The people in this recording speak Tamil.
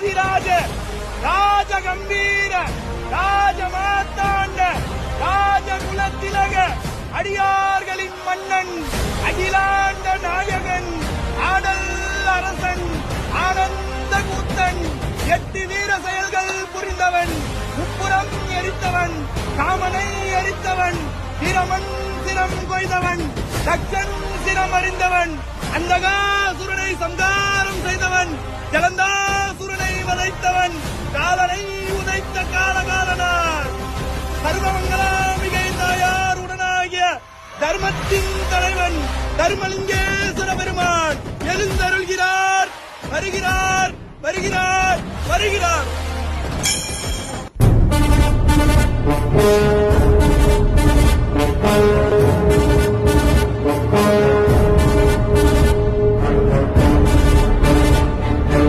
ராஜ ராஜ கம்பீர ராஜ மாத்தாண்ட ராஜ குலத்திலக அடியார்களின் மன்னன் அகிலாண்ட நாயகன் ஆடல் அரசன் ஆனந்த கூத்தன் எட்டு வீர செயல்கள் புரிந்தவன் முப்புறம் எரித்தவன் காமனை எரித்தவன் திறமன் சிரம் கொய்தவன் தக்கன் சிரம் அறிந்தவன் அந்தகாசுரனை சந்தாரம் செய்தவன் ஜலந்த காலகாலனார். சர்வமங்கலாமிகை தாயார் உடனாகிய தர்மத்தின் தலைவன் தர்மலிங்கேஸ்வர பெருமான் எழுந்தருள்கிறார் வருகிறார் வருகிறார் வருகிறார்.